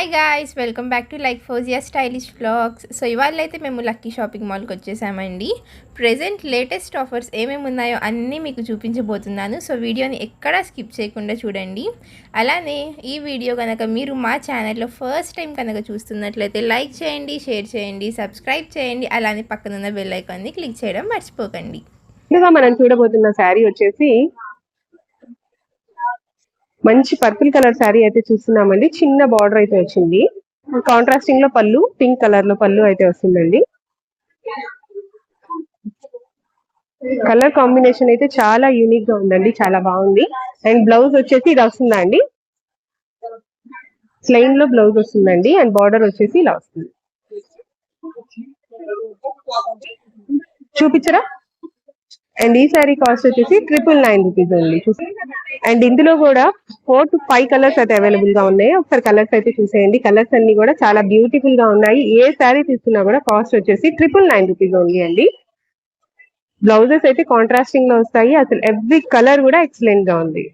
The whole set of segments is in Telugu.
Hi guys welcome back to like Fozia stylish blogs so ఇవాళ అయితే మేము లక్కీ షాపింగ్ మాల్కి వచ్చేసామండి. ప్రజెంట్ లేటెస్ట్ ఆఫర్స్ ఏమేమి ఉన్నాయో అన్నీ మీకు చూపించబోతున్నాను. సో వీడియోని ఎక్కడా స్కిప్ చేయకుండా చూడండి. అలానే ఈ వీడియో కనుక మీరు మా ఛానల్లో ఫస్ట్ టైం కనుక చూస్తున్నట్లయితే లైక్ చేయండి షేర్ చేయండి సబ్స్క్రైబ్ చేయండి అలానే పక్కనున్న బెల్ ఐకాన్ని క్లిక్ చేయడం మర్చిపోకండి. మనం చూడబోతున్న శారీ వచ్చేసి మంచి పర్పుల్ కలర్ శారీ అయితే చూస్తున్నామండి. చిన్న బార్డర్ అయితే వచ్చింది. కాంట్రాస్టింగ్లో పళ్ళు పింక్ కలర్లో పళ్ళు అయితే వస్తుందండి. కలర్ కాంబినేషన్ అయితే చాలా యూనిక్గా ఉందండి. చాలా బాగుంది. అండ్ బ్లౌజ్ వచ్చేసి ఇలా వస్తుందా అండి? ప్లెయిన్లో బ్లౌజ్ వస్తుందండి. అండ్ బార్డర్ వచ్చేసి ఇలా వస్తుంది. చూపించరా? అండ్ ఈ సారీ కాస్ట్ వచ్చేసి ట్రిపుల్ నైన్ రూపీస్ అండి. చూసి అండ్ ఇందులో కూడా ఫోర్ టు ఫైవ్ కలర్స్ అయితే అవైలబుల్గా ఉన్నాయి. ఒకసారి కలర్స్ అయితే చూసేయండి. కలర్స్ అన్ని కూడా చాలా బ్యూటిఫుల్గా ఉన్నాయి. ఏ సారీ తీసుకున్నా కూడా కాస్ట్ వచ్చేసి ట్రిపుల్ నైన్ రూపీస్ ఉంది అండి. బ్లౌజెస్ అయితే కాంట్రాస్టింగ్లో వస్తాయి. అసలు ఎవ్రీ కలర్ కూడా ఎక్సలెంట్గా ఉంది.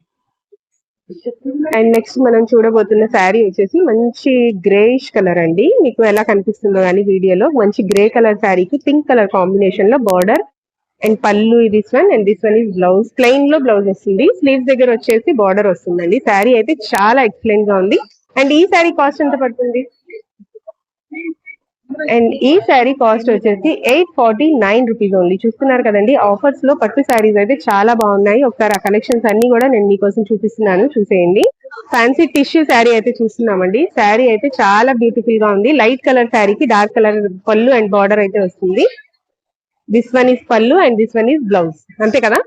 అండ్ నెక్స్ట్ మనం చూడబోతున్న శారీ వచ్చేసి మంచి గ్రేష్ కలర్ అండి. మీకు ఎలా కనిపిస్తుందో కానీ వీడియోలో మంచి గ్రే కలర్ శారీకి పింక్ కలర్ కాంబినేషన్లో border and pallu this one and this one is blouse ప్లెయిన్లో blouse వస్తుంది. స్లీవ్స్ దగ్గర వచ్చేసి బార్డర్ వస్తుందండి. శారీ అయితే చాలా ఎక్సలెంట్గా ఉంది. అండ్ ఈ శారీ కాస్ట్ ఎంత పడుతుంది? అండ్ ఈ శారీ కాస్ట్ వచ్చేసి eight forty nine rupees only చూస్తున్నారు కదండి ఆఫర్స్లో పట్టు శారీస్ అయితే చాలా బాగున్నాయి. ఒకసారి ఆ కలెక్షన్స్ అన్ని కూడా నేను మీకోసం చూపిస్తున్నాను. చూసేయండి. ఫ్యాన్సీ టిష్యూ శారీ అయితే చూస్తున్నామండి. శారీ అయితే చాలా బ్యూటిఫుల్గా ఉంది. లైట్ కలర్ శారీకి dark colour pallu and border అయితే వస్తుంది. This one is pallu and this one is blouse అంతే కదా?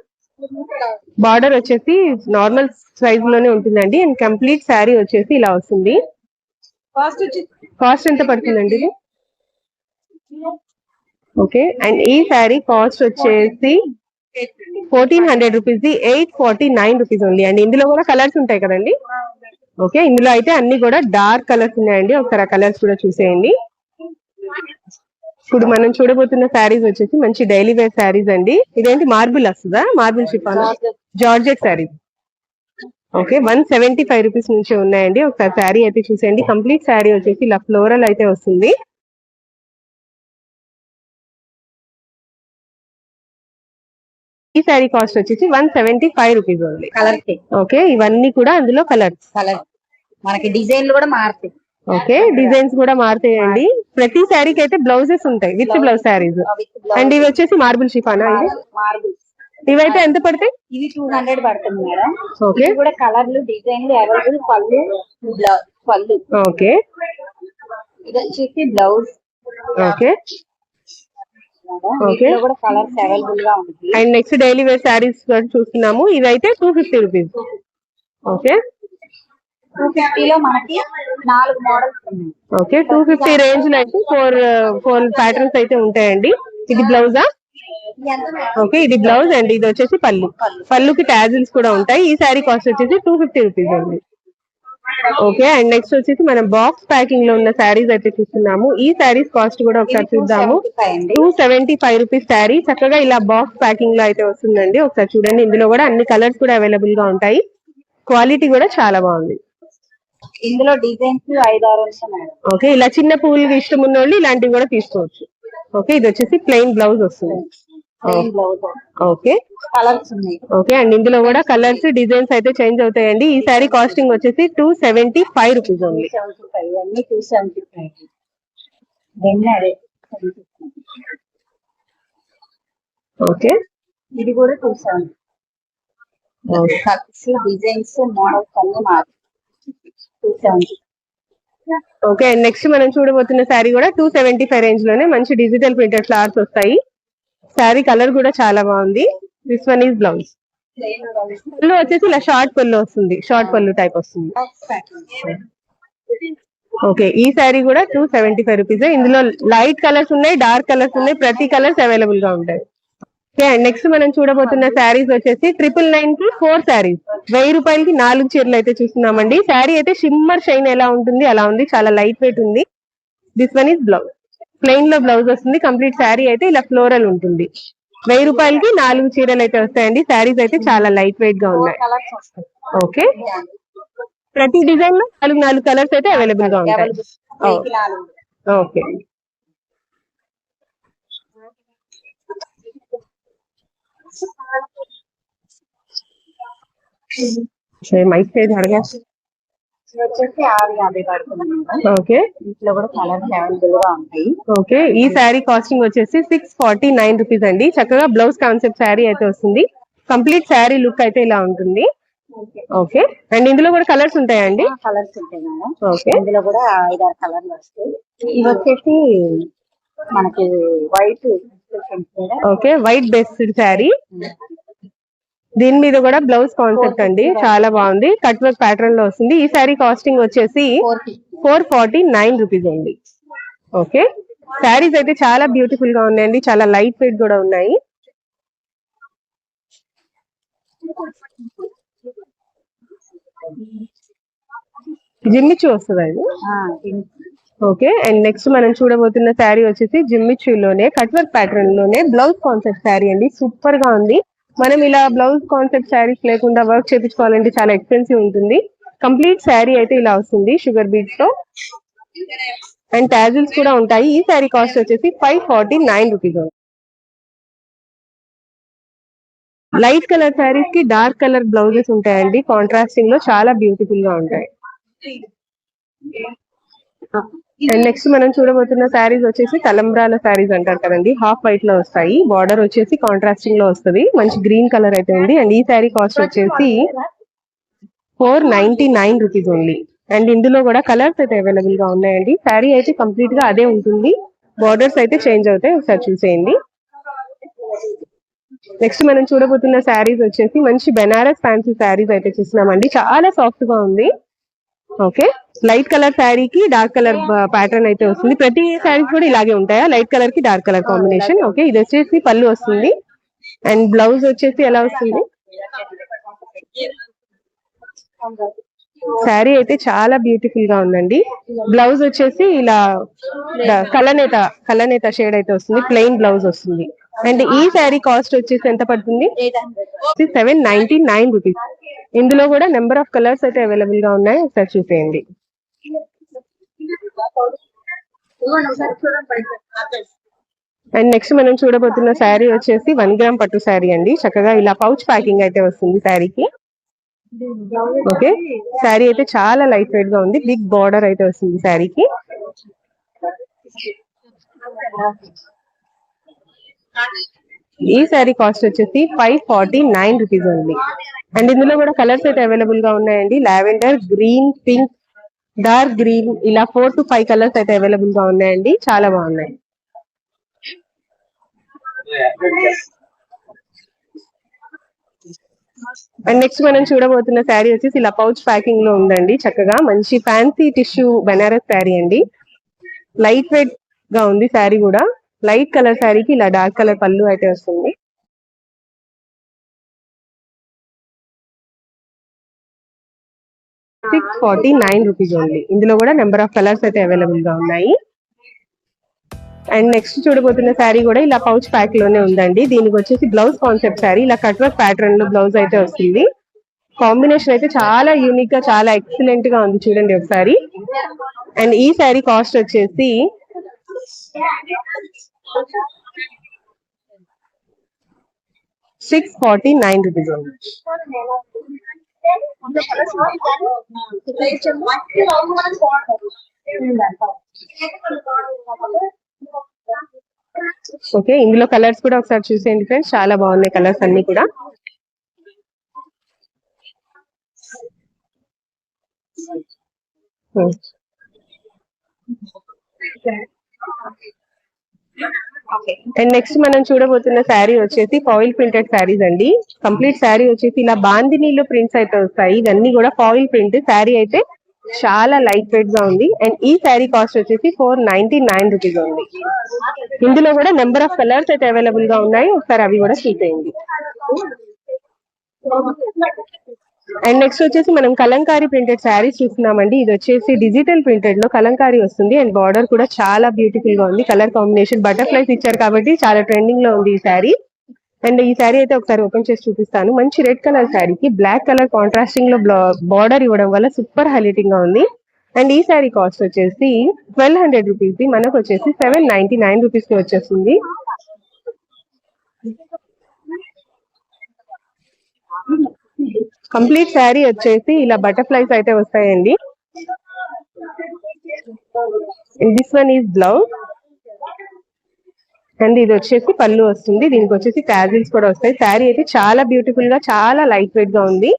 బార్డర్ వచ్చేసి నార్మల్ సైజ్లోనే ఉంటుందండి. అండ్ కంప్లీట్ శారీ వచ్చేసి ఇలా వస్తుంది. కాస్ట్ వచ్చి కాస్ట్ ఎంత పడుతుందండి ఇది? ఓకే అండ్ ఈ శారీ కాస్ట్ వచ్చేసి ఫోర్టీన్ హండ్రెడ్ రూపీస్ ది ఎయిట్ ఫార్టీ నైన్ రూపీస్ ఉంది. అండి ఇందులో కూడా కలర్స్ ఉంటాయి కదండి? ఓకే ఇందులో అయితే అన్ని కూడా డార్క్ కలర్స్ ఉన్నాయండి. ఒకసారి ఆ కలర్స్ కూడా చూసేయండి. ఇప్పుడు మనం చూడబోతున్న శారీస్ వచ్చేసి మంచి డైలీ వేర్ శారీస్ అండి. ఇదేంటి? మార్బుల్ వస్తుందా? Marble chiffon? Georgette saris okay one seventy five rupees నుంచి ఉన్నాయండి. ఒకసారి శారీ అయితే చూసేయండి. కంప్లీట్ శారీ వచ్చేసి ఇలా ఫ్లోరల్ అయితే వస్తుంది. ఈ శారీ కాస్ట్ వచ్చేసి వన్ సెవెంటీ ఫైవ్ రూపీస్ ఉంది కలర్ ఓకే ఇవన్నీ కూడా అందులో కలర్స్ కలర్ మనకి డిజైన్లు కూడా మారుతాయి. ఓకే డిజైన్స్ కూడా మారుతాయండి. ప్రతి శారీకి అయితే బ్లౌజెస్ ఉంటాయి విత్ బ్లౌజ్ శారీస్. అండ్ ఇవి వచ్చేసి మార్బుల్ షిఫానా ఇది మార్బుల్ ఇవైతే ఎంత పడతాయి ఇది టూ హండ్రెడ్ పడుతుంది మేడం. ఓకే కూడా కలర్లు డిజైన్లు అవైలబుల్ పళ్ళు బ్లౌజ్ పళ్ళు. ఓకే ఇది వచ్చేసి బ్లౌజ్. Okay Okay. దీంట్లో కూడా కలర్స్ అవైలబుల్గా ఉంది and next daily wear saris చూస్తున్నాము. ఇవైతే two fifty rupees okay two ఫిఫ్టీలో మనకి నాలుగు మోడల్స్ ఉన్నాయి. ఓకే టూ ఫిఫ్టీ రేంజ్లో అయితే ఫోర్ ఫోర్ ప్యాటర్న్స్ అయితే ఉంటాయండి. ఇది బ్లౌజా? ఓకే ఇది బ్లౌజ్ అండ్. ఇది వచ్చేసి పళ్ళు. పళ్ళుకి ట్యాజిల్స్ కూడా ఉంటాయి. ఈ శారీ కాస్ట్ వచ్చేసి టూ ఫిఫ్టీ రూపీస్ అండి. ఓకే అండ్ నెక్స్ట్ వచ్చేసి మనం బాక్స్ ప్యాకింగ్లో ఉన్న శారీస్ అయితే చూస్తున్నాము. ఈ శారీస్ కాస్ట్ కూడా ఒకసారి చూద్దాము. 275 అండి. Two seventy five rupees sari చక్కగా ఇలా బాక్స్ ప్యాకింగ్లో అయితే వస్తుందండి. ఒకసారి చూడండి. ఇందులో కూడా అన్ని కలర్స్ కూడా అవైలబుల్గా ఉంటాయి. క్వాలిటీ కూడా చాలా బాగుంది. ఇందులో డిజైన్స్ ఉన్నాయి మేడం. ఓకే ఇలా చిన్న పువ్వులు ఇష్టం ఉన్న వాళ్ళు ఇలాంటివి కూడా తీసుకోవచ్చు. ఓకే ఇది వచ్చేసి ప్లెయిన్ బ్లౌజ్ వస్తుంది. ఓకే. కలర్స్ ఉన్నాయి. ఓకే అండ్ ఇందులో కూడా కలర్స్ డిజైన్స్ అయితే చేంజ్ అవుతాయండి. ఈ సారీ కాస్టింగ్ వచ్చేసి టూ సెవెంటీ ఫైవ్ రూపీస్ అదే. ఓకే. ఇది కూడా టూ సెవెంటీ. డిజైన్స్ మోడల్స్ అన్ని మారి ఓకే అండ్ నెక్స్ట్ మనం చూడబోతున్న శారీ కూడా టూ సెవెంటీ ఫైవ్ రేంజ్లోనే మంచి డిజిటల్ ప్రింటెడ్ ఫ్లవర్స్ వస్తాయి. శారీ కలర్ కూడా చాలా బాగుంది. దిస్ వన్ ఈస్ బ్లౌజ్ పళ్ళు వచ్చేసి ఇలా షార్ట్ పళ్ళు వస్తుంది. షార్ట్ పళ్ళు టైప్ వస్తుంది. ఓకే ఈ శారీ కూడా టూ సెవెంటీ ఫైవ్ రూపీస్ ఇందులో లైట్ కలర్స్ ఉన్నాయి డార్క్ కలర్స్ ఉన్నాయి ప్రతి కలర్స్ అవైలబుల్గా ఉంటాయి. ఓకే అండ్ నెక్స్ట్ మనం చూడబోతున్న శారీస్ వచ్చేసి ట్రిపుల్ నైన్కి ఫోర్ శారీస్ వెయ్యి రూపాయలకి నాలుగు చీరలు అయితే చూస్తున్నామండి. శారీ అయితే షిమ్మర్ షైన్ ఎలా ఉంటుంది అలా ఉంది. చాలా లైట్ వెయిట్ ఉంది. దిస్ వన్ ఇస్ బ్లౌజ్ ప్లెయిన్లో బ్లౌజ్ వస్తుంది. కంప్లీట్ శారీ అయితే ఇలా ఫ్లోరల్ ఉంటుంది. వెయ్యి రూపాయలకి నాలుగు చీరలు అయితే వస్తాయండి. శారీస్ అయితే చాలా లైట్ వెయిట్గా ఉన్నాయి. ఓకే ప్రతి డిజైన్లో నాలుగు నాలుగు కలర్స్ అయితే అవైలబుల్గా ఉంటాయి. ఓకే మైక్ సైజ్ అడగా? ఇది వచ్చేసి ఆరు యాభై పడుతుంది మేడం. ఓకే. వీటిలో కూడా కలర్స్ అవైలబుల్గా ఉంటాయి. ఓకే. ఈ శారీ కాస్టింగ్ వచ్చేసి సిక్స్ ఫార్టీ నైన్ రూపీస్ అండి. చక్కగా బ్లౌజ్ కాన్సెప్ట్ శారీ అయితే వస్తుంది. కంప్లీట్ శారీ లుక్ అయితే ఇలా ఉంటుంది. ఓకే. అండ్ ఇందులో కూడా కలర్స్ ఉంటాయండి కలర్స్ ఉంటాయి మేడం. ఓకే. ఇందులో కూడా ఐదారు కలర్లు వస్తాయి. ఇవి వచ్చేసి మనకి white okay white based sari దీని మీద కూడా బ్లౌజ్ కాన్సెప్ట్ అండి. చాలా బాగుంది. కట్ వర్క్ ప్యాటర్న్లో వస్తుంది. ఈ శారీ కాస్టింగ్ వచ్చేసి ఫోర్ ఫార్టీ నైన్ రూపీస్ అండి. ఓకే శారీస్ అయితే చాలా బ్యూటిఫుల్గా ఉన్నాయండి. చాలా లైట్ వెయిట్ కూడా ఉన్నాయి. జిమ్మిచ్చు వస్తుంది అది ఓకే అండ్ నెక్స్ట్ మనం చూడబోతున్న శారీ వచ్చేసి జిమ్మిచ్యూలోనే కట్ వర్క్ ప్యాటర్న్లోనే బ్లౌజ్ కాన్సెప్ట్ శారీ అండి. సూపర్గా ఉంది. మనం ఇలా బ్లౌజ్ కాన్సెప్ట్ శారీస్ లేకుండా వర్క్ చేపించుకోవాలంటే చాలా ఎక్స్పెన్సివ్ ఉంటుంది. కంప్లీట్ శారీ అయితే ఇలా వస్తుంది షుగర్ బీట్స్తో. అండ్ టాజిల్స్ కూడా ఉంటాయి. ఈ శారీ కాస్ట్ వచ్చేసి five forty nine rupees light colour శారీస్కి డార్క్ కలర్ బ్లౌజెస్ ఉంటాయండి. కాంట్రాస్టింగ్లో చాలా బ్యూటిఫుల్గా ఉంటాయి. అండ్ నెక్స్ట్ మనం చూడబోతున్న శారీస్ వచ్చేసి తలంబ్రాల శారీస్ అంటారు కదండి. హాఫ్ వైట్లో వస్తాయి. బార్డర్ వచ్చేసి కాంట్రాస్టింగ్లో వస్తుంది. మంచి గ్రీన్ కలర్ అయితే ఉంది. అండ్ ఈ శారీ కాస్ట్ వచ్చేసి four ninety nine rupees only and ఇందులో కూడా కలర్స్ అయితే అవైలబుల్గా ఉన్నాయండి. శారీ అయితే కంప్లీట్గా అదే ఉంటుంది. బార్డర్స్ అయితే చేంజ్ అవుతాయి. ఒకసారి చూసేయండి. నెక్స్ట్ మనం చూడబోతున్న శారీస్ వచ్చేసి మంచి బెనారస్ ఫ్యాన్సీ శారీస్ అయితే చూస్తున్నామండి. చాలా సాఫ్ట్గా ఉంది. ఓకే. లైట్ కలర్ శారీకి డార్క్ కలర్ ప్యాటర్న్ అయితే వస్తుంది. ప్రతి శారీస్ కూడా ఇలాగే ఉంటాయా? లైట్ కలర్కి డార్క్ కలర్ కాంబినేషన్? ఓకే. ఇది వచ్చేసి పళ్ళు వస్తుంది. అండ్ బ్లౌజ్ వచ్చేసి ఎలా వస్తుంది? శారీ అయితే చాలా బ్యూటిఫుల్గా ఉందండి. బ్లౌజ్ వచ్చేసి ఇలా కలనేత కలనేత షేడ్ అయితే వస్తుంది. ప్లెయిన్ బ్లౌజ్ వస్తుంది. అండ్ ఈ శారీ కాస్ట్ వచ్చేసి ఎంత పడుతుంది? Seven ninety nine rupees. ఇందులో కూడా నెంబర్ ఆఫ్ కలర్స్ అయితే అవైలబుల్గా ఉన్నాయి. ఒకసారి చూసేయండి. అండ్ నెక్స్ట్ మనం చూడబోతున్న శారీ వచ్చేసి వన్ గ్రామ్ పట్టు శారీ అండి. చక్కగా ఇలా పౌచ్ ప్యాకింగ్ అయితే వస్తుంది శారీకి. ఓకే. శారీ అయితే చాలా లైట్ వెయిట్గా ఉంది. బిగ్ బార్డర్ అయితే వస్తుంది శారీకి. ఈ శారీ కాస్ట్ వచ్చేసి ఫైవ్ ఫార్టీ నైన్ రూపీస్ ఉంది అండ్ ఇందులో కూడా కలర్స్ అయితే అవైలబుల్గా ఉన్నాయండి. Lavender green pink dark green ఇలా ఫోర్ టు ఫైవ్ కలర్స్ అయితే అవైలబుల్గా ఉన్నాయండి. చాలా బాగున్నాయి. అండ్ నెక్స్ట్ మనం చూడబోతున్న శారీ వచ్చేసి ఇలా పౌచ్ ప్యాకింగ్లో ఉందండి. చక్కగా మంచి ఫ్యాన్సీ టిష్యూ బెనారస్ శారీ అండి. లైట్ వెయిట్గా ఉంది శారీ కూడా. లైట్ కలర్ శారీకి ఇలా డార్క్ కలర్ పళ్ళు అయితే వస్తుంది. Six forty nine rupees only ఇందులో కూడా నెంబర్ ఆఫ్ కలర్స్ అయితే అవైలబుల్గా ఉన్నాయి. అండ్ నెక్స్ట్ చూడబోతున్న శారీ కూడా ఇలా పౌచ్ ప్యాక్లోనే ఉందండి. దీనికి వచ్చేసి బ్లౌజ్ కాన్సెప్ట్ శారీ. ఇలా కట్ వర్క్ ప్యాటర్న్లో బ్లౌజ్ అయితే వస్తుంది. కాంబినేషన్ అయితే చాలా యూనిక్గా చాలా ఎక్సలెంట్గా ఉంది చూడండి ఒకసారి. అండ్ ఈ శారీ కాస్ట్ వచ్చేసి సిక్స్ ఫార్టీ నైన్ రూపీస్ అండి ఓకే ఇందులో కలర్స్ కూడా ఒకసారి చూసేయండి ఫ్రెండ్స్ చాలా బాగున్నాయి కలర్స్ అన్ని కూడా. Hmm. అండ్ నెక్స్ట్ మనం చూడబోతున్న శారీ వచ్చేసి ఫాయిల్ ప్రింటెడ్ శారీస్ అండి. కంప్లీట్ శారీ వచ్చేసి ఇలా బాందినీలో ప్రింట్స్ అయితే వస్తాయి. ఇవన్నీ కూడా ఫాయిల్ ప్రింట్ శారీ అయితే చాలా లైట్ వెయిట్గా ఉంది. అండ్ ఈ శారీ కాస్ట్ వచ్చేసి ఫోర్ నైన్టీ నైన్ రూపీస్ ఉంది. ఇందులో కూడా నెంబర్ ఆఫ్ కలర్స్ అయితే అవైలబుల్గా ఉన్నాయి. ఒకసారి అవి కూడా చూసేయండి. అండ్ నెక్స్ట్ వచ్చేసి మనం కలంకారీ ప్రింటెడ్ శారీస్ చూస్తున్నామండి. ఇది వచ్చేసి డిజిటల్ ప్రింటెడ్లో కలంకారీ వస్తుంది. అండ్ బార్డర్ కూడా చాలా బ్యూటిఫుల్గా ఉంది. కలర్ కాంబినేషన్ బటర్ఫ్లైస్ ఇచ్చారు కాబట్టి చాలా ట్రెండింగ్లో ఉంది ఈ శారీ అండ్ ఈ శారీ అయితే ఒకసారి ఓపెన్ చేసి చూపిస్తాను. మంచి రెడ్ కలర్ శారీకి బ్లాక్ కలర్ కాంట్రాస్టింగ్లో బార్డర్ ఇవ్వడం వల్ల సూపర్ హైలైటింగ్గా ఉంది. అండ్ ఈ శారీ కాస్ట్ వచ్చేసి ట్వెల్వ్ హండ్రెడ్ రూపీస్ ది. మనకు వచ్చేసి సెవెన్ నైన్టీ నైన్ రూపీస్కి వచ్చేస్తుంది. కంప్లీట్ శారీ వచ్చేసి ఇలా బటర్ఫ్లైస్ అయితే వస్తాయండి. This one is blouse and ఇది వచ్చేసి పళ్ళు వస్తుంది. దీనికి వచ్చేసి క్యాజిల్స్ కూడా వస్తాయి. శారీ అయితే చాలా బ్యూటిఫుల్గా చాలా లైట్ వెయిట్గా ఉంది.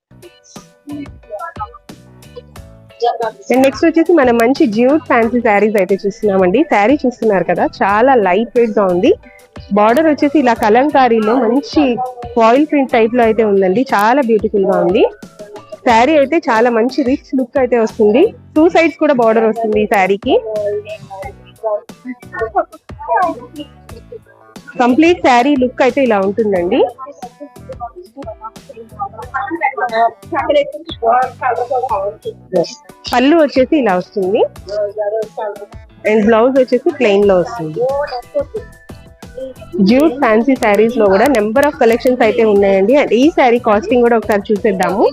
అండ్ నెక్స్ట్ వచ్చేసి మనం మంచి జ్యూట్ ఫ్యాన్సీ శారీస్ అయితే చూస్తున్నామండి. శారీ చూస్తున్నారు కదా చాలా లైట్ వెయిట్గా ఉంది. బార్డర్ వచ్చేసి ఇలా కలంకారీలో మంచి ఫాయిల్ ప్రింట్ టైప్లో అయితే ఉందండి. చాలా బ్యూటిఫుల్గా ఉంది. శారీ అయితే చాలా మంచి రిచ్ లుక్ అయితే వస్తుంది. టూ సైడ్స్ కూడా బార్డర్ వస్తుంది ఈ శారీకి కంప్లీట్ శారీ లుక్ అయితే ఇలా ఉంటుందండి. పళ్ళు వచ్చేసి ఇలా వస్తుంది. అండ్ బ్లౌజ్ వచ్చేసి ప్లెయిన్లో వస్తుంది. జ్యూట్ ఫ్యాన్సీ శారీస్లో కూడా నెంబర్ ఆఫ్ కలెక్షన్స్ అయితే ఉన్నాయండి. అండ్ ఈ శారీ కాస్టింగ్ కూడా ఒకసారి చూసేద్దాము.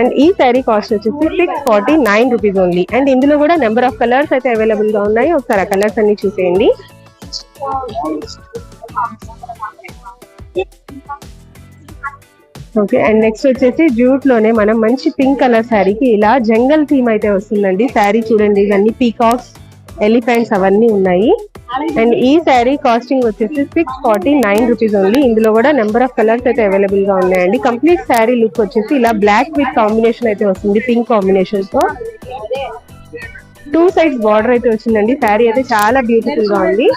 అండ్ ఈ శారీ కాస్ట్ వచ్చేసి six forty nine rupees only and ఇందులో కూడా నెంబర్ ఆఫ్ కలర్స్ అయితే అవైలబుల్గా ఉన్నాయి. ఒకసారి ఆ కలర్స్ అన్ని చూసేయండి. ఓకే అండ్ నెక్స్ట్ వచ్చేసి జూట్లోనే మనం మంచి పింక్ కలర్ శారీకి ఇలా జంగల్ థీమ్ అయితే వస్తుందండి. శారీ చూడండి ఇవన్నీ పీకాక్స్ ఎలిఫెంట్స్ అవన్నీ ఉన్నాయి. అండ్ ఈ శారీ కాస్టింగ్ వచ్చేసి six forty nine rupees only ఇందులో కూడా నెంబర్ ఆఫ్ కలర్స్ అయితే అవైలబుల్గా ఉన్నాయండి. కంప్లీట్ శారీ లుక్ వచ్చేసి ఇలా బ్లాక్ విత్ కాంబినేషన్ అయితే వస్తుంది. పింక్ కాంబినేషన్తో. టూ సైడ్స్ బార్డర్ అయితే వచ్చిందండి. శారీ అయితే చాలా బ్యూటిఫుల్గా ఉంది.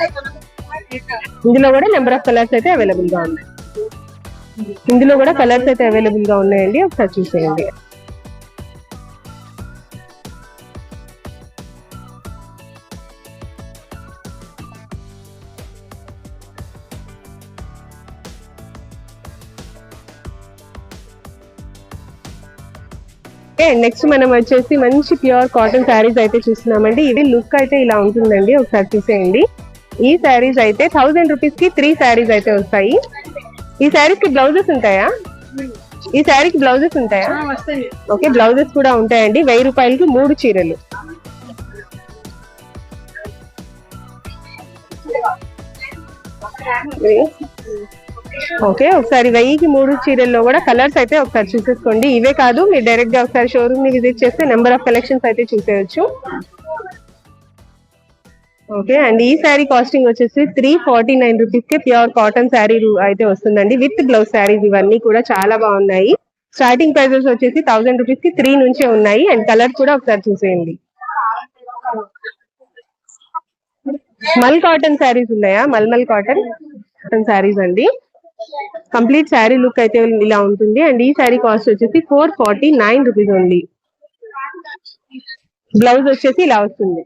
ఇందులో కూడా నెంబర్ ఆఫ్ కలర్స్ అయితే అవైలబుల్గా ఉన్నాయి. ఇందులో కూడా కలర్స్ అయితే అవైలబుల్గా ఉన్నాయండి. ఒకసారి చూసేయండి. నెక్స్ట్ మనం వచ్చేసి మంచి ప్యూర్ కాటన్ శారీస్ అయితే చూస్తున్నామండి. ఇది లుక్ అయితే ఇలా ఉంటుందండి. ఒకసారి చూసేయండి ఈ శారీస్ అయితే థౌసండ్ రూపీస్కి త్రీ శారీస్ అయితే వస్తాయి. ఈ శారీస్కి బ్లౌజెస్ ఉంటాయా? ఈ శారీకి బ్లౌజెస్ ఉంటాయా? ఓకే బ్లౌజెస్ కూడా ఉంటాయండి. వెయ్యి రూపాయలకి మూడు చీరలు. ఓకే ఒకసారి వెయ్యికి మూడు చీరల్లో కూడా కలర్స్ అయితే ఒకసారి చూసేసుకోండి. ఇవే కాదు మీరు డైరెక్ట్గా ఒకసారి షోరూమ్ని విజిట్ చేస్తే నెంబర్ ఆఫ్ కలెక్షన్స్ అయితే చూసేయచ్చు. ఓకే అండ్ ఈ శారీ కాస్టింగ్ వచ్చేసి త్రీ ఫార్టీ నైన్ రూపీస్కి ప్యూర్ కాటన్ శారీ అయితే వస్తుందండి. విత్ బ్లౌజ్ శారీస్ ఇవన్నీ కూడా చాలా బాగున్నాయి. స్టార్టింగ్ ప్రైజెస్ వచ్చేసి థౌసండ్ రూపీస్కి త్రీ నుంచే ఉన్నాయి. అండ్ కలర్ కూడా ఒకసారి చూసేయండి. మల్ కాటన్ శారీస్ ఉన్నాయా? మల్మల్ కాటన్ కాటన్ శారీస్ అండి. కంప్లీట్ శారీ లుక్ అయితే ఇలా ఉంటుంది. అండ్ ఈ శారీ కాస్ట్ వచ్చేసి ఫోర్ ఫార్టీ నైన్ రూపీస్ ఉంది బ్లౌజ్ వచ్చేసి ఇలా వస్తుంది.